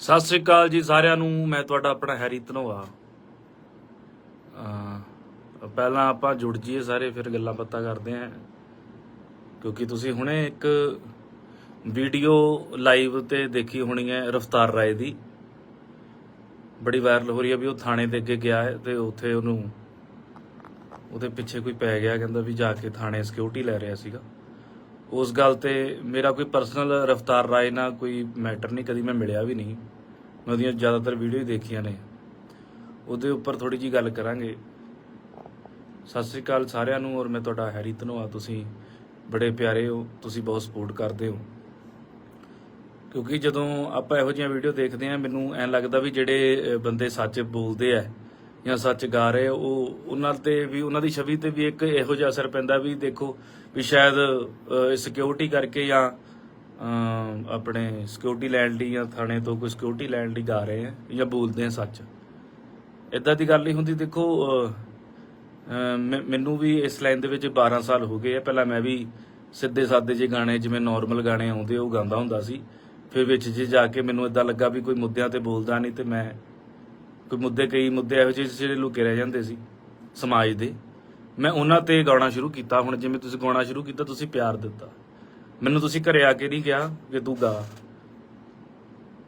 ਸਤਿ ਸ੍ਰੀ ਅਕਾਲ ਜੀ ਸਾਰਿਆਂ ਨੂੰ, ਮੈਂ ਤੁਹਾਡਾ ਆਪਣਾ ਹੈਰੀ ਧਨੋਆ। ਪਹਿਲਾਂ ਆਪਾਂ ਜੁੜ ਜੀਏ ਸਾਰੇ, ਫਿਰ ਗੱਲਾਂ ਬਾਤਾਂ ਕਰਦੇ ਆਂ ਕਿਉਂਕਿ ਤੁਸੀਂ ਹੁਣੇ ਇੱਕ ਵੀਡੀਓ ਲਾਈਵ ਤੇ ਦੇਖੀ ਹੋਣੀ ਹੈ ਰਫਤਾਰ ਰਾਏ ਦੀ। ਬੜੀ ਵਾਇਰਲ ਹੋ ਰਹੀ ਹੈ ਵੀ ਉਹ ਥਾਣੇ ਦੇ ਅੱਗੇ ਗਿਆ ਹੈ ਤੇ ਉੱਥੇ ਉਹਨੂੰ, ਉਹਦੇ ਪਿੱਛੇ ਕੋਈ ਪੈ ਗਿਆ, ਕਹਿੰਦਾ ਵੀ ਜਾ ਕੇ ਥਾਣੇ ਸਿਕਿਉਰਿਟੀ ਲੈ ਰਿਹਾ ਸੀਗਾ। ਉਸ ਗੱਲ ਤੇ ਮੇਰਾ ਕੋਈ ਪਰਸਨਲ ਰਫਤਾਰ ਰਾਏ ਨਾਲ ਕੋਈ ਮੈਟਰ ਨਹੀਂ, ਕਦੀ ਮੈਂ ਮਿਲਿਆ ਵੀ ਨਹੀਂ। ਮੈਂ ਉਹਦੀਆਂ ਜ਼ਿਆਦਾਤਰ ਵੀਡੀਓ ਹੀ ਦੇਖੀਆਂ ਨੇ। ਉਹਦੇ ਉੱਪਰ ਥੋੜੀ ਜੀ ਗੱਲ ਕਰਾਂਗੇ। ਸਤਿ ਸ੍ਰੀ ਅਕਾਲ ਸਾਰਿਆਂ ਨੂੰ, ਔਰ ਮੈਂ ਤੁਹਾਡਾ ਹੈਰੀ ਧਨੋਆ। ਤੁਸੀਂ ਬੜੇ ਪਿਆਰੇ ਹੋ, ਤੁਸੀਂ ਬਹੁਤ ਸਪੋਰਟ ਕਰਦੇ ਹੋ। ਕਿਉਂਕਿ ਜਦੋਂ ਆਪਾਂ ਇਹੋ ਜਿਹੀਆਂ ਵੀਡੀਓ ਦੇਖਦੇ ਆ ਮੈਨੂੰ ਐਂ ਲੱਗਦਾ ਵੀ ਜਿਹੜੇ ਬੰਦੇ ਸੱਚ ਬੋਲਦੇ ਆ ਜਾਂ ਸੱਚ ਗਾ ਰਹੇ ਉਹ ਉਹਨਾਂ ਤੇ ਵੀ ਉਹਨਾਂ ਦੀ ਛਵੀ ਤੇ ਵੀ ਇੱਕ ਇਹੋ ਜਿਹਾ ਅਸਰ ਪੈਂਦਾ ਵੀ ਦੇਖੋ ਵੀ ਸ਼ਾਇਦ ਸਿਕਿਉਰਿਟੀ ਕਰਕੇ ਜਾਂ ਆਪਣੇ ਸਿਕਿਉਰਿਟੀ ਲੈਣ ਲਈ ਜਾਂ ਥਾਣੇ ਤੋਂ ਕੋਈ ਸਿਕਿਉਰਿਟੀ ਲੈਣ ਲਈ ਗਾ ਰਹੇ ਆ ਜਾਂ ਬੋਲਦੇ ਆ ਸੱਚ। ਇਦਾਂ ਦੀ ਗੱਲ ਨਹੀਂ ਹੁੰਦੀ ਦੇਖੋ ਅਹ, ਮੈਨੂੰ ਵੀ ਇਸ ਲਾਈਨ ਦੇ ਵਿੱਚ 12 ਸਾਲ ਹੋ ਗਏ ਆ। ਪਹਿਲਾਂ ਮੈਂ ਵੀ ਸਿੱਧੇ ਸਾਦੇ ਜਿਹੇ ਗਾਣੇ ਜਿਵੇਂ ਨਾਰਮਲ ਗਾਣੇ ਆਉਂਦੇ ਉਹ ਗਾਉਂਦਾ ਹੁੰਦਾ ਸੀ। ਫਿਰ ਵਿੱਚ ਜੇ ਜਾ ਕੇ ਮੈਨੂੰ ਇਦਾਂ ਲੱਗਾ ਵੀ ਕੋਈ ਮੁੱਦਿਆਂ ਤੇ ਬੋਲਦਾ ਨਹੀਂ ਤੇ ਮੈਂ ਕੋਈ ਮੁੱਦੇ ਕਈ ਮੁੱਦੇ ਇਹੋ ਜਿਹੇ ਜਿਹੜੇ ਲੁਕੇ ਰਹਿ ਜਾਂਦੇ ਸੀ ਸਮਾਜ ਦੇ। ਮੈਂ ਉਹਨਾਂ ਤੇ ਗਾਉਣਾ ਸ਼ੁਰੂ ਕੀਤਾ। ਹੁਣ ਜਿਵੇਂ ਤੁਸੀਂ ਗਾਉਣਾ ਸ਼ੁਰੂ ਕੀਤਾ ਤੁਸੀਂ ਪਿਆਰ ਦਿੱਤਾ। ਮੈਨੂੰ ਤੁਸੀਂ ਘਰੇ ਆ ਕੇ ਨਹੀਂ ਕਿਹਾ ਕਿ ਤੂੰ ਗਾ।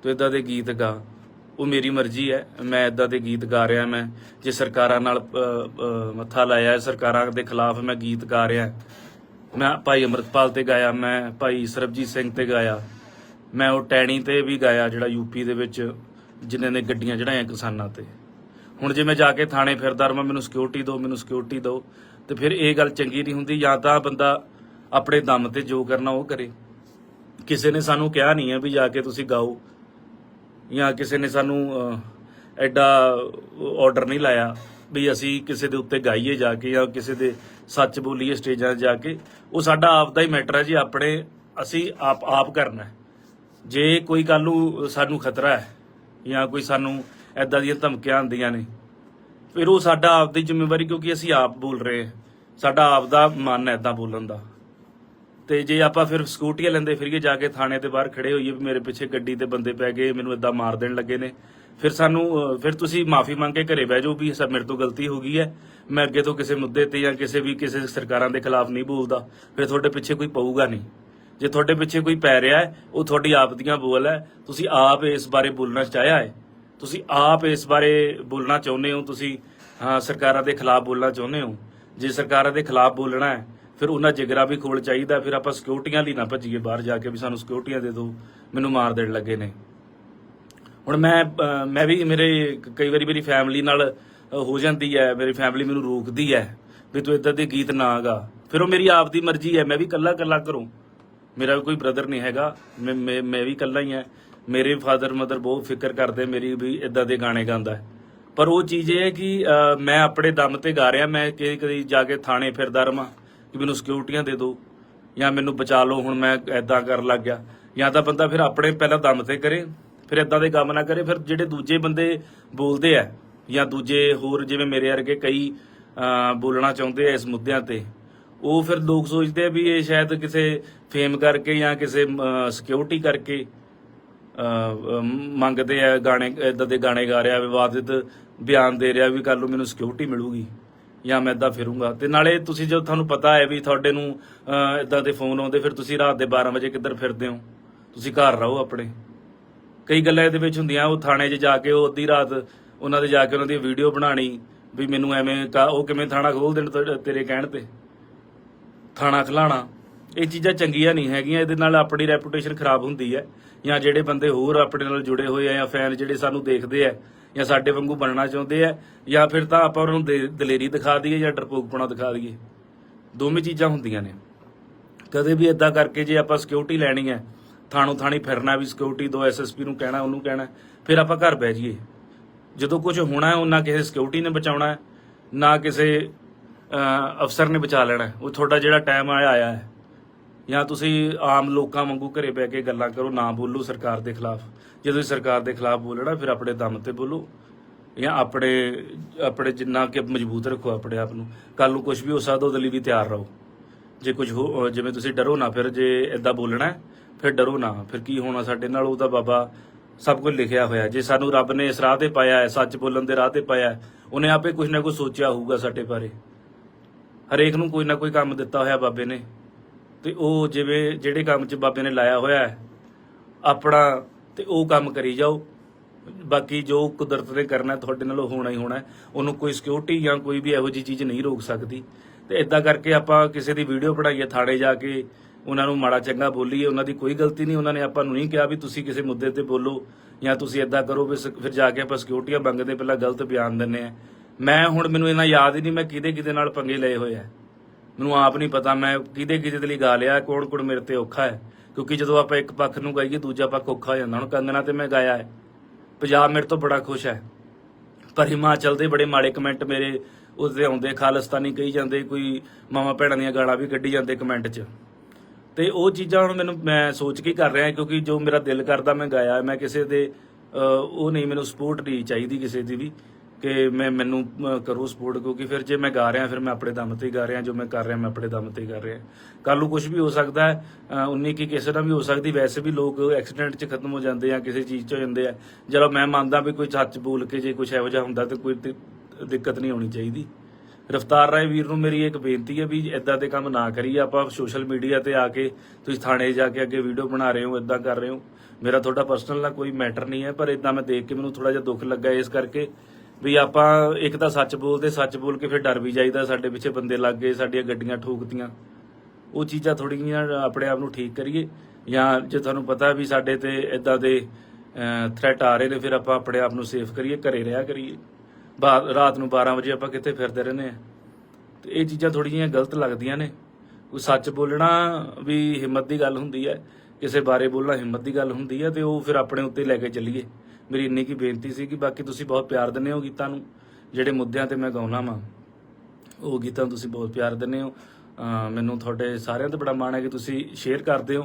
ਤੂੰ ਇਦਾਂ ਦੇ ਗੀਤ ਗਾ। ਉਹ ਮੇਰੀ ਮਰਜ਼ੀ ਹੈ। ਮੈਂ ਇਦਾਂ ਦੇ ਗੀਤ ਗਾ ਰਿਹਾ ਮੈਂ। ਜੇ ਸਰਕਾਰਾਂ ਨਾਲ ਮੱਥਾ ਲਾਇਆ ਹੈ, ਸਰਕਾਰਾਂ ਦੇ ਖਿਲਾਫ ਮੈਂ ਗੀਤ ਗਾ ਰਿਹਾ ਮੈਂ ਭਾਈ ਅਮਰਤਪਾਲ ਤੇ ਗਾਇਆ ਮੈਂ ਭਾਈ ਸਰਬਜੀਤ ਸਿੰਘ ਤੇ ਗਾਇਆ। ਮੈਂ ਉਹ ਟੈਣੀ ਤੇ ਵੀ ਗਾਇਆ ਜਿਹੜਾ ਯੂਪੀ ਦੇ ਵਿੱਚ। ਜਿਨ੍ਹਾਂ ਨੇ ਗੱਡੀਆਂ ਚੜਾਈਆਂ ਕਿਸਾਨਾਂ ਤੇ। ਹੁਣ ਜੇ ਮੈਂ ਜਾ ਕੇ ਥਾਣੇ ਫਿਰਦਾ ਰਵਾਂ, ਮੈਨੂੰ ਸਿਕਿਉਰਿਟੀ ਦਿਓ, ਮੈਨੂੰ ਸਿਕਿਉਰਿਟੀ ਦਿਓ, ਤੇ ਫਿਰ ਇਹ ਗੱਲ ਚੰਗੀ ਨਹੀਂ ਹੁੰਦੀ। ਜਾਂ ਤਾਂ ਬੰਦਾ ਆਪਣੇ ਦਮ ਤੇ ਜੋ ਕਰਨਾ ਉਹ ਕਰੇ। ਕਿਸੇ ਨੇ ਸਾਨੂੰ ਕਿਹਾ ਨਹੀਂ ਹੈ ਵੀ ਜਾ ਕੇ ਤੁਸੀਂ ਗਾਓ, ਜਾਂ ਕਿਸੇ ਨੇ ਸਾਨੂੰ ਐਡਾ ਆਰਡਰ ਨਹੀਂ ਲਾਇਆ ਵੀ ਅਸੀਂ ਕਿਸੇ ਦੇ ਉੱਤੇ ਗਾਈਏ ਜਾ ਕੇ ਜਾਂ ਕਿਸੇ ਦੇ ਸੱਚ ਬੋਲੀਏ ਸਟੇਜਾਂ 'ਤੇ ਜਾ ਕੇ। ਉਹ ਸਾਡਾ ਆਪ ਦਾ ਹੀ ਮੈਟਰ ਹੈ ਜੀ, ਆਪਣੇ, ਅਸੀਂ ਆਪ ਆਪ ਕਰਨਾ। ਜੇ ਕੋਈ ਕੱਲ ਨੂੰ ਸਾਨੂੰ ਖਤਰਾ ਹੈ ਜਾਂ ਕੋਈ ਸਾਨੂੰ ਐਦਾਂ ਦੀਆਂ ਧਮਕੀਆਂ ਆਉਂਦੀਆਂ ਨੇ। ਫਿਰ ਉਹ ਸਾਡਾ ਆਪ ਦੀ ਜ਼ਿੰਮੇਵਾਰੀ, ਕਿਉਂਕਿ ਅਸੀਂ ਆਪ ਬੋਲ ਰਹੇ ਹਾਂ। ਸਾਡਾ ਆਪ ਦਾ ਮਨ ਹੈ ਐਦਾਂ ਬੋਲਣ ਦਾ। ਤੇ ਜੇ ਆਪਾਂ ਫਿਰ ਸਕੂਟੀਆਂ ਲੈਂਦੇ ਫਿਰੀਏ, ਜਾ ਕੇ ਥਾਣੇ ਦੇ ਬਾਹਰ ਖੜੇ ਹੋਈਏ ਵੀ ਮੇਰੇ ਪਿੱਛੇ ਗੱਡੀ ਤੇ ਬੰਦੇ ਪੈ ਗਏ, ਮੈਨੂੰ ਇਦਾਂ ਮਾਰ ਦੇਣ ਲੱਗੇ ਨੇ। ਫਿਰ ਸਾਨੂੰ ਫਿਰ ਤੁਸੀਂ ਮਾਫੀ ਮੰਗ ਕੇ ਘਰੇ ਬਹਿ ਜਾਓ ਵੀ ਸਰ ਮੇਰੇ ਤੋਂ ਗਲਤੀ ਹੋ ਗਈ ਹੈ। ਮੈਂ ਅੱਗੇ ਤੋਂ ਕਿਸੇ ਮੁੱਦੇ ਤੇ ਜਾਂ ਕਿਸੇ ਵੀ ਕਿਸੇ ਸਰਕਾਰਾਂ ਦੇ ਖਿਲਾਫ ਨਹੀਂ ਬੋਲਦਾ। ਫਿਰ ਤੁਹਾਡੇ ਪਿੱਛੇ ਕੋਈ ਪਊਗਾ ਨਹੀਂ। ਜੇ ਤੁਹਾਡੇ ਪਿੱਛੇ ਕੋਈ ਪੈ ਰਿਹਾ ਹੈ ਉਹ ਤੁਹਾਡੀ ਆਪ ਦੀਆਂ ਬੋਲ ਹੈ। ਤੁਸੀਂ ਆਪ ਇਸ ਬਾਰੇ ਬੋਲਣਾ ਚਾਹਿਆ ਹੈ। ਤੁਸੀਂ ਆਪ ਇਸ ਬਾਰੇ ਬੋਲਣਾ ਚਾਹੁੰਦੇ ਹੋ ਤੁਸੀਂ ਹਾਂ, ਸਰਕਾਰਾਂ ਦੇ ਖਿਲਾਫ ਬੋਲਣਾ ਚਾਹੁੰਦੇ ਹੋ। ਜੇ ਸਰਕਾਰਾਂ ਦੇ ਖਿਲਾਫ ਬੋਲਣਾ ਹੈ ਫਿਰ ਉਹਨਾਂ ਜਿਗਰਾ ਵੀ ਖੋਲ ਚਾਹੀਦਾ ਫਿਰ ਆਪਾਂ ਸਿਕਿਉਰਟੀਆਂ ਲਈ ਨਾ ਭੱਜੀਏ ਬਾਹਰ ਜਾ ਕੇ ਵੀ ਸਾਨੂੰ ਸਿਕਿਉਰਟੀਆਂ ਦੇ ਦਿਓ। ਮੈਨੂੰ ਮਾਰ ਦੇਣ ਲੱਗੇ ਨੇ। ਹੁਣ ਮੈਂ ਮੈਂ ਵੀ ਮੇਰੇ ਕਈ ਵਾਰੀ ਮੇਰੀ ਫੈਮਿਲੀ ਨਾਲ ਹੋ ਜਾਂਦੀ ਹੈ। ਮੇਰੀ ਫੈਮਿਲੀ ਮੈਨੂੰ ਰੋਕਦੀ ਹੈ ਵੀ ਤੂੰ ਇਦਾਂ ਦੇ ਗੀਤ ਨਾ ਗਾ ਫਿਰ ਉਹ ਮੇਰੀ ਆਪ ਦੀ ਮਰਜ਼ੀ ਹੈ। ਮੈਂ ਵੀ ਕੱਲਾ ਕੱਲਾ ਕਰੂੰ ਮੇਰਾ ਵੀ ਕੋਈ ਬ੍ਰਦਰ ਨਹੀਂ ਹੈਗਾ। ਮੈਂ ਮੈਂ ਮੈਂ ਵੀ ਇਕੱਲਾ ਹੀ ਹਾਂ। ਮੇਰੇ ਫਾਦਰ ਮਦਰ ਬਹੁਤ ਫਿਕਰ ਕਰਦੇ ਮੇਰੀ ਵੀ ਇਦਾਂ ਦੇ ਗਾਣੇ ਗਾਉਂਦਾ ਹੈ। ਪਰ ਉਹ ਚੀਜ਼ ਇਹ ਹੈ ਕਿ ਮੈਂ ਆਪਣੇ ਦਮ ਤੇ ਗਾ ਰਿਹਾ, ਮੈਂ ਕਦੇ, ਕਦੀ ਜਾ ਕੇ ਥਾਣੇ ਫਿਰਦਾ ਰਵਾਂ ਕਿ ਮੈਨੂੰ ਸਿਕਿਉਰਟੀਆਂ ਦੇ ਦਿਓ ਜਾਂ ਮੈਨੂੰ ਬਚਾ ਲਓ, ਹੁਣ ਮੈਂ ਐਦਾਂ ਕਰਨ ਲੱਗ ਗਿਆ। ਜਾਂ ਤਾਂ ਬੰਦਾ ਫਿਰ ਆਪਣੇ ਪਹਿਲਾਂ ਦਮ ਤੇ ਕਰੇ, ਫਿਰ ਐਦਾਂ ਦੇ ਕੰਮ ਨਾ ਕਰੇ, ਫਿਰ ਜਿਹੜੇ ਦੂਜੇ ਬੰਦੇ ਬੋਲਦੇ ਆ ਜਾਂ ਦੂਜੇ ਹੋਰ ਜਿਵੇਂ ਮੇਰੇ ਵਰਗੇ ਕਈ ਬੋਲਣਾ ਚਾਹੁੰਦੇ ਆ ਇਸ ਮੁੱਦਿਆਂ ਤੇ ਉਹ ਫਿਰ ਲੋਕ ਸੋਚਦੇ ਆ ਵੀ ਇਹ ਸ਼ਾਇਦ ਕਿਸੇ ਫੇਮ ਕਰਕੇ ਜਾਂ ਕਿਸੇ ਸਿਕਿਉਰਿਟੀ ਕਰਕੇ ਮੰਗਦੇ ਆ ਗਾਣੇ ਇਦਾਂ ਦੇ ਗਾਣੇ ਗਾ ਰਿਹਾ, ਵਿਵਾਦਿਤ ਬਿਆਨ ਦੇ ਰਿਹਾ ਵੀ ਕੱਲ ਨੂੰ ਮੈਨੂੰ ਸਿਕਿਉਰਿਟੀ ਮਿਲੂਗੀ ਜਾਂ ਮੈਂ ਇਦਾਂ ਫਿਰੂੰਗਾ। ਤੇ ਨਾਲੇ ਤੁਸੀਂ ਜਦੋਂ ਤੁਹਾਨੂੰ ਪਤਾ ਹੈ ਵੀ ਤੁਹਾਡੇ ਨੂੰ ਇਦਾਂ ਦੇ ਫੋਨ ਆਉਂਦੇ, ਫਿਰ ਤੁਸੀਂ ਰਾਤ ਦੇ 12 ਵਜੇ ਕਿੱਧਰ ਫਿਰਦੇ ਹੋ? ਤੁਸੀਂ ਘਰ ਰਹੋ ਆਪਣੇ। ਕਈ ਗੱਲਾਂ ਇਹਦੇ ਵਿੱਚ ਹੁੰਦੀਆਂ, ਉਹ ਥਾਣੇ 'ਚ ਜਾ ਕੇ ਉਹ ਅੱਧੀ ਰਾਤ ਉਹਨਾਂ ਦੇ ਜਾ ਕੇ ਉਹਨਾਂ ਦੀ ਵੀਡੀਓ ਬਣਾਣੀ ਵੀ ਮੈਨੂੰ ਐਵੇਂ ਕਾ- ਉਹ ਕਿਵੇਂ ਥਾਣਾ ਖੋਲ ਦੇਣ ਤੁਹਾਡੇ- ਤੇਰੇ ਕਹਿਣ ਤੇ। ਥਾਣਾ ਖਲਾਣਾ। ਇਹ ਚੀਜ਼ਾਂ ਚੰਗੀਆਂ ਨਹੀਂ ਹੈਗੀਆਂ, ਇਹਦੇ ਨਾਲ ਆਪਣੀ ਰੈਪੂਟੇਸ਼ਨ ਖਰਾਬ ਹੁੰਦੀ ਹੈ। ਜਾਂ ਜਿਹੜੇ ਬੰਦੇ ਹੋਰ ਆਪਣੇ ਨਾਲ ਜੁੜੇ ਹੋਏ ਆ ਜਾਂ ਫੈਨ ਜਿਹੜੇ ਸਾਨੂੰ ਦੇਖਦੇ ਆ, ਜਾਂ ਸਾਡੇ ਵਾਂਗੂ ਬਣਨਾ ਚਾਹੁੰਦੇ ਆ, ਜਾਂ ਫਿਰ ਤਾਂ ਆਪਾਂ ਉਹਨਾਂ ਨੂੰ ਦੇ- ਦਲੇਰੀ ਦਿਖਾ ਦਈਏ ਜਾਂ ਡਰਪੋਕਪਣਾ ਦਿਖਾ ਦਈਏ। ਦੋਵੇਂ ਚੀਜ਼ਾਂ ਹੁੰਦੀਆਂ ਨੇ। ਕਦੇ ਵੀ ਇਦਾਂ ਕਰਕੇ ਜੇ ਆਪਾਂ ਸਿਕਿਉਰਿਟੀ ਲੈਣੀ ਹੈ, ਥਾਣੋ ਥਾਣੀ ਫਿਰਨਾ ਵੀ ਸਿਕਿਉਰਿਟੀ ਦੋ ਐਸਐਸਪੀ ਨੂੰ ਕਹਿਣਾ, ਉਹਨੂੰ ਕਹਿਣਾ, ਫਿਰ ਆਪਾਂ ਘਰ ਬਹਿ ਜਾਈਏ। ਜਦੋਂ ਕੁਝ ਹੋਣਾ ਹੈ ਉਹ ਨਾ ਕਿਸੇ ਸਿਕਿਉਰਿਟੀ ਨੇ ਬਚਾਉਣਾ ਹੈ, ਨਾ ਕਿਸੇ ਅਫਸਰ ਨੇ ਬਚਾ ਲੈਣਾ ਉਹ ਤੁਹਾਡਾ ਜਿਹੜਾ ਟਾਈਮ ਆਇਆ ਆਇਆ ਹੈ। ਜਾਂ ਤੁਸੀਂ ਆਮ ਲੋਕਾਂ ਵਾਂਗੂ ਘਰੇ ਬਹਿ ਕੇ ਗੱਲਾਂ ਕਰੋ, ਨਾ ਬੋਲੋ ਸਰਕਾਰ ਦੇ ਖਿਲਾਫ। ਜੇ ਤੁਸੀਂ ਸਰਕਾਰ ਦੇ ਖਿਲਾਫ ਬੋਲਣਾ, ਫਿਰ ਆਪਣੇ ਦਮ ਤੇ ਬੋਲੋ। ਜਾਂ ਆਪਣੇ ਆਪਣੇ ਜਿੰਨਾ ਕਿ ਮਜ਼ਬੂਤ ਰੱਖੋ ਆਪਣੇ ਆਪ ਨੂੰ। ਕੱਲ ਨੂੰ ਕੁਝ ਵੀ ਹੋ ਸਕਦਾ, ਉਹਦੇ ਲਈ ਵੀ ਤਿਆਰ ਰਹੋ। ਜੇ ਕੁਝ ਹੋ ਜਿਵੇਂ ਤੁਸੀਂ ਡਰੋ ਨਾ, ਫਿਰ ਜੇ ਇਦਾਂ ਬੋਲਣਾ ਫਿਰ ਡਰੋ ਨਾ। ਫਿਰ ਕੀ ਹੋਣਾ ਸਾਡੇ ਨਾਲ? ਉਹਦਾ ਬਾਬਾ ਸਭ ਕੁਝ ਲਿਖਿਆ ਹੋਇਆ ਜੇ ਸਾਨੂੰ ਰੱਬ ਨੇ ਇਸ ਰਾਹ ਤੇ ਪਾਇਆ ਹੈ, ਸੱਚ ਬੋਲਣ ਦੇ ਰਾਹ ਤੇ ਪਾਇਆ ਉਹਨੇ ਆਪੇ ਕੁਝ ਨਾ ਕੁਝ ਸੋਚਿਆ ਹੋਊਗਾ ਸਾਡੇ ਬਾਰੇ। ਹਰੇਕ ਨੂੰ ਕੋਈ ਨਾ ਕੋਈ ਕੰਮ ਦਿੱਤਾ ਹੋਇਆ ਬਾਬੇ ਨੇ। ਤੇ ਉਹ ਜਿਵੇਂ ਜਿਹੜੇ ਕੰਮ 'ਚ ਬਾਬੇ ਨੇ ਲਾਇਆ ਹੋਇਆ ਹੈ, ਆਪਣਾ ਤੇ ਉਹ ਕੰਮ ਕਰੀ ਜਾਓ। ਬਾਕੀ ਜੋ ਕੁਦਰਤ ਨੇ ਕਰਨਾ, ਤੁਹਾਡੇ ਨਾਲ ਹੋਣਾ ਹੀ ਹੋਣਾ ਉਹਨੂੰ ਕੋਈ ਸਿਕਿਉਰਿਟੀ ਜਾਂ ਕੋਈ ਵੀ ਇਹੋ ਜਿਹੀ ਚੀਜ਼ ਨਹੀਂ ਰੋਕ ਸਕਦੀ। ਤੇ ਇਦਾਂ ਕਰਕੇ ਆਪਾਂ ਕਿਸੇ ਦੀ ਵੀਡੀਓ ਬਣਾਈਏ ਥਾੜੇ ਜਾ ਕੇ, ਉਹਨਾਂ ਨੂੰ ਮਾੜਾ ਚੰਗਾ ਬੋਲੀਏ, ਉਹਨਾਂ ਦੀ ਕੋਈ ਗਲਤੀ ਨਹੀਂ, ਉਹਨਾਂ ਨੇ ਆਪਾਂ ਨੂੰ ਨਹੀਂ ਕਿਹਾ ਵੀ ਤੁਸੀਂ ਕਿਸੇ ਮੁੱਦੇ ਤੇ ਬੋਲੋ ਜਾਂ ਤੁਸੀਂ ਇਦਾਂ ਕਰੋ ਵੀ ਸ- ਫਿਰ ਜਾ ਕੇ ਆਪਾਂ ਸਿਕਿਉਰਿਟੀਆਂ ਮੰਗਦੇ ਪਹਿਲਾਂ ਗਲਤ ਬਿਆਨ ਦਿੰਨੇ ਆ। ਮੈਂ ਹੁਣ ਮੈਨੂੰ ਇਹਨਾਂ ਯਾਦ ਹੀ ਨਹੀਂ, ਮੈਂ ਕਿਹਦੇ ਕਿਹਦੇ ਨਾਲ ਪੰਗੇ ਲਏ ਹੋਏ ਆ। ਮੈਨੂੰ ਆਪ ਨਹੀਂ ਪਤਾ, ਮੈਂ ਕਿਹਦੇ ਕਿਹਦੇ ਦੇ ਲਈ ਗਾ ਲਿਆ, ਕੋਣ ਕੋਣ ਮੇਰੇ ਤੇ ਔਖਾ ਹੈ। ਕਿਉਂਕਿ ਜਦੋਂ ਆਪਾਂ ਇੱਕ ਪੱਖ ਨੂੰ ਗਾਈਏ, ਦੂਜਾ ਪੱਖ ਔਖਾ ਹੋ ਜਾਂਦਾ ਹੁਣ ਕੰਗਣਾ ਤੇ ਮੈਂ ਗਾਇਆ ਹੈ। ਪੰਜਾਬ ਮੇਰੇ ਤੋਂ ਬੜਾ ਖੁਸ਼ ਹੈ। ਪਰ ਹਿਮਾਚਲ ਦੇ ਬੜੇ ਮਾੜੇ ਕਮੈਂਟ ਮੇਰੇ ਉਸਦੇ ਆਉਂਦੇ, ਖਾਲਿਸਤਾਨੀ ਕਹੀ ਜਾਂਦੇ, ਕੋਈ ਮਾਮਾ ਭੈਣਾਂ ਦੀਆਂ ਗਾਲਾਂ ਵੀ ਕੱਢੀ ਜਾਂਦੇ ਕਮੈਂਟ 'ਚ। ਤੇ ਉਹ ਚੀਜ਼ਾਂ ਹੁਣ ਮੈਨੂੰ, ਮੈਂ ਸੋਚ ਕੇ ਕਰ ਰਿਹਾ, ਕਿਉਂਕਿ ਜੋ ਮੇਰਾ ਦਿਲ ਕਰਦਾ ਮੈਂ ਗਾਇਆ, ਮੈਂ ਕਿਸੇ ਦੇ ਉਹ ਨਹੀਂ, ਮੈਨੂੰ ਸਪੋਰਟ ਨਹੀਂ ਚਾਹੀਦੀ ਕਿਸੇ ਦੀ ਵੀ। ਕਿ ਮੈਂ ਮੈਨੂੰ ਕਰੋ ਸਪੋਰਟ ਕਿਉਂਕਿ ਫਿਰ ਜੇ ਮੈਂ ਗਾ ਰਿਹਾ ਫਿਰ ਮੈਂ ਆਪਣੇ ਦਮ ਤੇ ਗਾ ਰਿਹਾ ਜੋ ਮੈਂ ਕਰ ਰਿਹਾ ਮੈਂ ਆਪਣੇ ਦਮ ਤੇ ਕਰ ਰਿਹਾ। ਕੱਲ ਨੂੰ ਕੁਝ ਵੀ ਹੋ ਸਕਦਾ ਹੈ ਅਹ, ਉਨੀ ਕੀ ਕਿਸੇ ਨਾਲ ਵੀ ਹੋ ਸਕਦੀ ਵੈਸੇ ਵੀ ਲੋਕ ਐਕਸੀਡੈਂਟ 'ਚ ਖਤਮ ਹੋ ਜਾਂਦੇ ਆ ਕਿਸੇ ਚੀਜ਼ 'ਚ ਹੋ ਜਾਂਦੇ ਆ। ਚਲੋ ਮੈਂ ਮੰਨਦਾ ਵੀ ਕੋਈ ਸੱਚ ਬੋਲ ਕੇ ਜੇ ਕੁਝ ਇਹੋ ਜਿਹਾ ਹੁੰਦਾ ਤੇ ਕੋਈ ਦਿੱਕਤ ਨਹੀਂ ਹੋਣੀ ਚਾਹੀਦੀ। ਰਫਤਾਰ ਰਾਏ ਵੀਰ ਨੂੰ ਮੇਰੀ ਇੱਕ ਬੇਨਤੀ ਹੈ ਵੀ ਇਦਾਂ ਦੇ ਕੰਮ ਨਾ ਕਰੀਏ। ਆਪਾਂ ਸੋਸ਼ਲ ਮੀਡੀਆ ਤੇ ਆ ਕੇ ਤੁਸੀਂ ਥਾਣੇ ਜਾ ਕੇ ਅੱਗੇ ਵੀਡੀਓ ਬਣਾ ਰਹੇ ਹੋ ਇਦਾਂ ਕਰ ਰਹੇ ਹੋ। ਮੇਰਾ ਤੁਹਾਡਾ ਪਰਸਨਲ ਨਾਲ ਕੋਈ ਮੈਟਰ ਨਹੀਂ ਹੈ ਪਰ ਇਦਾਂ ਮੈਂ ਦੇਖ ਕੇ ਮੈਨੂੰ ਥੋੜਾ ਜਿਹਾ ਦੁੱਖ ਲੱਗਾ ਇਸ ਕਰਕੇ ਵੀ ਆਪਾਂ ਇੱਕ ਤਾਂ ਸੱਚ ਬੋਲਦੇ, ਸੱਚ ਬੋਲ ਕੇ ਫਿਰ ਡਰ ਵੀ ਜਾਈਦਾ, ਸਾਡੇ ਪਿੱਛੇ ਬੰਦੇ ਲੱਗ ਗਏ, ਸਾਡੀਆਂ ਗੱਡੀਆਂ ਠੋਕਤੀਆਂ। ਉਹ ਚੀਜ਼ਾਂ ਥੋੜੀਆਂ ਆਪਣੇ ਆਪ ਨੂੰ ਠੀਕ ਕਰੀਏ। ਜਾਂ ਜੇ ਤੁਹਾਨੂੰ ਪਤਾ ਵੀ ਸਾਡੇ ਤੇ ਇਦਾਂ ਦੇ ਥ੍ਰੈਟ ਆ ਰਹੇ ਨੇ, ਫਿਰ ਆਪਾਂ ਆਪਣੇ ਆਪ ਨੂੰ ਸੇਫ ਕਰੀਏ, ਘਰੇ ਰਿਹਾ ਕਰੀਏ। ਬਾ- ਰਾਤ ਨੂੰ 12 ਵਜੇ ਆਪਾਂ ਕਿੱਥੇ ਫਿਰਦੇ ਰਹਿੰਦੇ ਆ ਤੇ ਇਹ ਚੀਜ਼ਾਂ ਥੋੜ੍ਹੀਆਂ ਜਿਹੀਆਂ ਗਲਤ ਲੱਗਦੀਆਂ ਨੇ। ਕੋਈ ਸੱਚ ਬੋਲਣਾ ਵੀ ਹਿੰਮਤ ਦੀ ਗੱਲ ਹੁੰਦੀ ਹੈ, ਕਿਸੇ ਬਾਰੇ ਬੋਲਣਾ ਹਿੰਮਤ ਦੀ ਗੱਲ ਹੁੰਦੀ ਹੈ, ਤੇ ਉਹ ਫਿਰ ਆਪਣੇ ਉੱਤੇ ਲੈ ਕੇ ਚੱਲੀਏ। ਮੇਰੀ ਇੰਨੀ ਕੀ ਬੇਨਤੀ ਸੀ ਕਿ ਬਾਕੀ ਤੁਸੀਂ ਬਹੁਤ ਪਿਆਰ ਦਿੰਦੇ ਹੋ ਗੀਤਾਂ ਨੂੰ। ਜਿਹੜੇ ਮੁੱਦਿਆਂ ਤੇ ਮੈਂ ਗਾਉਣਾ ਵਾਂ, ਉਹ ਗੀਤਾਂ ਨੂੰ ਤੁਸੀਂ ਬਹੁਤ ਪਿਆਰ ਦਿੰਦੇ ਹੋ। ਮੈਨੂੰ ਤੁਹਾਡੇ ਸਾਰਿਆਂ ਤੇ ਬੜਾ ਮਾਣ ਹੈ ਕਿ ਤੁਸੀਂ ਸ਼ੇਅਰ ਕਰਦੇ ਹੋ।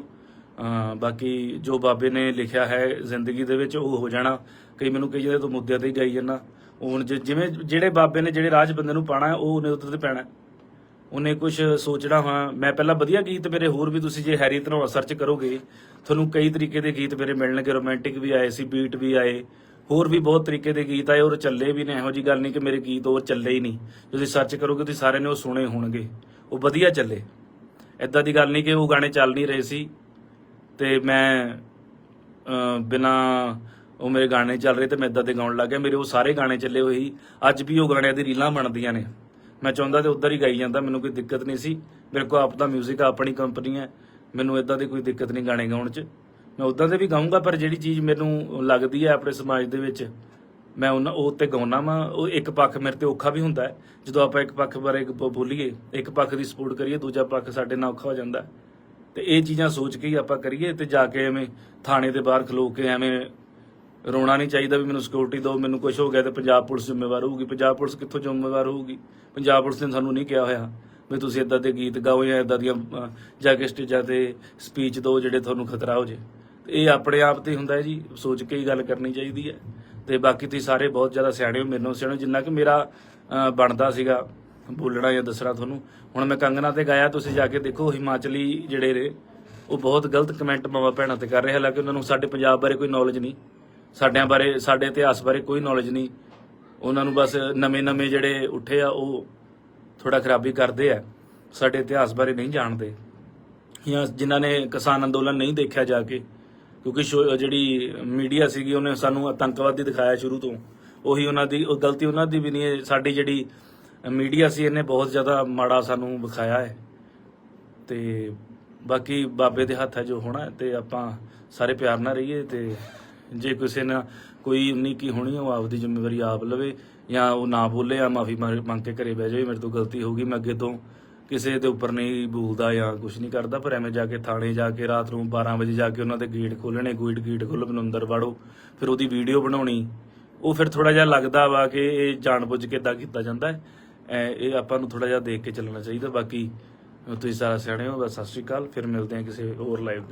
ਬਾਕੀ ਜੋ ਬਾਬੇ ਨੇ ਲਿਖਿਆ ਹੈ ਜ਼ਿੰਦਗੀ ਦੇ ਵਿੱਚ, ਉਹ ਹੋ ਜਾਣਾ। ਕਈ ਮੈਨੂੰ ਕਈ ਜਿਹੜੇ ਤੋਂ ਮੁੱਦਿਆਂ ਤੇ ਹੀ ਗਾਈ ਜਾਂਦਾ। ਹੁਣ ਜਿ- ਜਿਵੇਂ ਜਿਹੜੇ ਬਾਬੇ ਨੇ, ਜਿਹੜੇ ਰਾਜ ਬੰਦੇ ਨੂੰ ਪਾਣਾ ਉਹ ਉਹਨੇ ਉੱਤੇ ਤੇ ਪੈਣਾ ਉਹਨੇ ਕੁਝ ਸੋਚਣਾ ਹਾਂ ਮੈਂ ਪਹਿਲਾਂ ਵਧੀਆ ਗੀਤ ਮੇਰੇ ਹੋਰ ਵੀ ਤੁਸੀਂ ਜੇ ਹੈਰੀ ਧਨੋਆ ਸਰਚ ਕਰੋਗੇ, ਤੁਹਾਨੂੰ ਕਈ ਤਰੀਕੇ ਦੇ ਗੀਤ ਮੇਰੇ ਮਿਲਣਗੇ। ਰੋਮਾਂਟਿਕ ਵੀ ਆਏ ਸੀ ਬੀਟ ਵੀ ਆਏ। ਹੋਰ ਵੀ ਬਹੁਤ ਤਰੀਕੇ ਦੇ ਗੀਤ ਆਏ ਔਰ ਚੱਲੇ ਵੀ ਨੇ। ਇਹੋ ਜੀ ਗੱਲ ਨਹੀਂ ਕਿ ਮੇਰੇ ਗੀਤ ਉਹ ਚੱਲੇ ਹੀ ਨਹੀਂ। ਜੇ ਤੁਸੀਂ ਸਰਚ ਕਰੋਗੇ, ਤੁਸੀਂ ਸਾਰਿਆਂ ਨੇ ਉਹ ਸੁਣੇ ਹੋਣਗੇ। ਉਹ ਵਧੀਆ ਚੱਲੇ। ਐਦਾਂ ਦੀ ਗੱਲ ਨਹੀਂ ਕਿ ਉਹ ਗਾਣੇ ਚੱਲ ਨਹੀਂ ਰਹੇ ਸੀ। ਤੇ ਮੈਂ ਬਿਨਾ ਉਹ ਮੇਰੇ ਗਾਣੇ ਚੱਲ ਰਹੇ ਤੇ ਮੈਂ ਇਦਾਂ ਦੇ ਗਾਉਣ ਲੱਗ ਗਿਆ। ਮੇਰੇ ਉਹ ਸਾਰੇ ਗਾਣੇ ਚੱਲੇ ਹੋਏ ਸੀ। ਅੱਜ ਵੀ ਉਹ ਗਾਣਿਆਂ ਦੀ ਰੀਲਾਂ ਬਣਦੀਆਂ ਨੇ। ਮੈਂ ਚਾਹੁੰਦਾ ਤੇ ਉਧਰ ਹੀ ਗਾਈ ਜਾਂਦਾ, ਮੈਨੂੰ ਕੋਈ ਦਿੱਕਤ ਨਹੀਂ ਸੀ। ਮੇਰੇ ਕੋਲ ਆਪ ਦਾ 뮤직 ਆ ਆਪਣੀ ਕੰਪਨੀ ਹੈ। ਮੈਨੂੰ ਇਦਾਂ ਦੀ ਕੋਈ ਦਿੱਕਤ ਨਹੀਂ ਗਾਣੇ ਗਾਉਣ 'ਚ। ਮੈਂ ਉਦਾਂ ਦੇ ਵੀ ਗਾਉਂਗਾ ਪਰ ਜਿਹੜੀ ਚੀਜ਼ ਮੈਨੂੰ ਲੱਗਦੀ ਹੈ ਆਪਣੇ ਸਮਾਜ ਦੇ ਵਿੱਚ, ਮੈਂ ਉਹਨਾਂ, ਉਹ ਤੇ ਗਾਉਣਾ ਵਾਂ। ਉਹ ਇੱਕ ਪੱਖ ਮੇਰੇ ਤੇ ਔਖਾ ਵੀ ਹੁੰਦਾ ਹੈ। ਜਦੋਂ ਆਪਾਂ ਇੱਕ ਪੱਖ ਬਾਰੇ ਬੋਲੀਏ, ਇੱਕ ਪੱਖ ਦੀ ਸਪੋਰਟ ਕਰੀਏ, ਦੂਜਾ ਪੱਖ ਸਾਡੇ ਨਾਲ ਔਖਾ ਹੋ ਜਾਂਦਾ ਹੈ। ਤੇ ਇਹ ਚੀਜ਼ਾਂ ਸੋਚ ਕੇ ਹੀ ਆਪਾਂ ਕਰੀਏ ਤੇ ਜਾ ਕੇ ਐਵੇਂ ਥਾਣੇ ਦੇ ਬਾਹਰ ਖਲੋ ਕੇ ਐਵੇਂ ਰੋਣਾ ਨਹੀਂ ਚਾਹੀਦਾ ਵੀ ਮੈਨੂੰ ਸਿਕਿਉਰਿਟੀ ਦਿਓ ਮੈਨੂੰ ਕੁਝ ਹੋ ਗਿਆ ਤੇ ਪੰਜਾਬ ਪੁਲਿਸ ਜ਼ਿੰਮੇਵਾਰ ਹੋਊਗੀ। ਪੰਜਾਬ ਪੁਲਿਸ ਕਿੱਥੋਂ ਜ਼ਿੰਮੇਵਾਰ ਹੋਊਗੀ? ਪੰਜਾਬ ਪੁਲਿਸ ਨੇ ਸਾਨੂੰ ਨਹੀਂ ਕਿਹਾ ਹੋਇਆ ਵੀ ਤੁਸੀਂ ਇਦਾਂ ਦੇ ਗੀਤ ਗਾਓ ਜਾਂ ਇਦਾਂ ਦੀਆਂ ਅਹ, ਜਾ ਕੇ ਸਟੇਜਾਂ ਤੇ ਸਪੀਚ ਦਿਓ ਜਿਹੜੇ ਤੁਹਾਨੂੰ ਖਤਰਾ ਹੋ ਜੇ। ਤੇ ਇਹ ਆਪਣੇ ਆਪ ਤੇ ਹੀ ਹੁੰਦਾ ਹੈ ਜੀ ਸੋਚ ਕੇ ਹੀ ਗੱਲ ਕਰਨੀ ਚਾਹੀਦੀ ਹੈ। ਤੇ ਬਾਕੀ ਤੁਸੀਂ ਸਾਰੇ ਬਹੁਤ ਜ਼ਿਆਦਾ ਸਿਆਣੇ ਹੋ ਮੇਰੇ ਮੈਨੂੰ ਸਿਆਣੇ ਹੋ, ਜਿੰਨਾ ਕਿ ਮੇਰਾ ਬਣਦਾ ਸੀਗਾ ਬੋਲਣਾ ਜਾਂ ਦੱਸਣਾ ਤੁਹਾਨੂੰ। ਹੁਣ ਮੈਂ ਕੰਗਨਾ ਤੇ ਗਾਇਆ ਤੁਸੀਂ ਜਾ ਕੇ ਦੇਖੋ ਹਿਮਾਚਲੀ ਜਿਹੜੇ ਨੇ ਉਹ ਬਹੁਤ ਗਲਤ ਕਮੈਂਟ ਮਾਵਾ ਭੈਣਾਂ ਤੇ ਕਰ ਰਹੇ ਹਾਲਾਂਕਿ ਉਹਨਾਂ ਨੂੰ ਸਾਡੇ ਪੰਜਾਬ ਬਾਰੇ ਕੋਈ ਨੌਲੇਜ ਨਹੀਂ। ਸਾਡਿਆਂ ਬਾਰੇ, ਸਾਡੇ ਇਤਿਹਾਸ ਬਾਰੇ ਕੋਈ ਨੌਲੇਜ ਨਹੀਂ। ਉਹਨਾਂ ਨੂੰ ਬਸ ਨਵੇਂ-ਨਵੇਂ ਜਿਹੜੇ ਉੱਠੇ ਆ, ਉਹ ਥੋੜਾ ਖਰਾਬੀ ਕਰਦੇ ਆ। ਸਾਡੇ ਇਤਿਹਾਸ ਬਾਰੇ ਨਹੀਂ ਜਾਣਦੇ। ਜਾਂ ਜਿਨ੍ਹਾਂ ਨੇ ਕਿਸਾਨ ਅੰਦੋਲਨ ਨਹੀਂ ਦੇਖਿਆ ਜਾ ਕੇ, ਕਿਉਂਕਿ ਸ਼ੋ- ਜਿਹੜੀ ਮੀਡੀਆ ਸੀਗੀ, ਉਹਨੇ ਸਾਨੂੰ ਆਤੰਕਵਾਦੀ ਦਿਖਾਇਆ ਸ਼ੁਰੂ ਤੋਂ। ਉਹੀ ਉਹਨਾਂ ਦੀ, ਉਹ ਗਲਤੀ ਉਹਨਾਂ ਦੀ ਵੀ ਨਹੀਂ ਹੈ। ਸਾਡੀ ਜਿਹੜੀ ਮੀਡੀਆ ਸੀ, ਇਹਨੇ ਬਹੁਤ ਜ਼ਿਆਦਾ ਮਾੜਾ ਸਾਨੂੰ ਵਿਖਾਇਆ ਹੈ। ਤੇ ਬਾਕੀ ਬਾਬੇ ਦੇ ਹੱਥ ਹੈ ਜੋ ਹੋਣਾ ਹੈ ਤੇ ਆਪਾਂ ਸਾਰੇ ਪਿਆਰ ਨਾਲ ਰਹੀਏ ਤੇ ਜੇ ਕਿਸੇ ਨਾਲ ਕੋਈ ਉਨੀ ਕੀ ਹੋਣੀ ਉਹ ਆਪਦੀ ਜ਼ਿੰਮੇਵਾਰੀ ਆਪ ਲਵੇ ਜਾਂ ਉਹ ਨਾ ਬੋਲੇ ਜਾਂ ਮਾਫੀ ਮੰਗ ਕੇ ਘਰੇ ਬਹਿ ਜਾਵੇ, ਮੇਰੇ ਤੋਂ ਗਲਤੀ ਹੋ ਗਈ, ਮੈਂ ਅੱਗੇ ਤੋਂ ਕਿਸੇ ਦੇ ਉੱਪਰ ਨਹੀਂ ਬੋਲਦਾ ਜਾਂ ਕੁਝ ਨਹੀਂ ਕਰਦਾ, ਪਰ ਐਵੇਂ ਜਾ ਕੇ ਥਾਣੇ ਜਾ ਕੇ ਰਾਤ ਨੂੰ 12 ਵਜੇ ਜਾ ਕੇ ਉਹਨਾਂ ਦੇ ਗੇਟ ਖੋਲਣੇ ਗੇਟ ਗੇਟ ਖੋਲ੍ਹੋ ਮੈਨੂੰ ਅੰਦਰ ਵੜੋ, ਫਿਰ ਉਹਦੀ ਵੀਡੀਓ ਬਣਾਉਣੀ, ਉਹ ਫਿਰ ਥੋੜਾ ਜਿਹਾ ਲੱਗਦਾ ਵਾ ਕਿ ਇਹ ਜਾਣਬੁੱਝ ਕੇ ਇਦਾਂ ਕੀਤਾ ਜਾਂਦਾ ਹੈ। ਇਹ ਆਪਾਂ ਨੂੰ ਥੋੜਾ ਜਿਹਾ ਦੇਖ ਕੇ ਚੱਲਣਾ ਚਾਹੀਦਾ, ਬਾਕੀ ਤੁਸੀਂ ਸਾਰਾ ਸਿਆਣੇ ਹੋ, ਬਸ ਸਤਿ ਸ਼੍ਰੀ ਅਕਾਲ, ਫਿਰ ਮਿਲਦੇ ਹਾਂ ਕਿਸੇ ਹੋਰ ਲਾਈਵ ਦੇ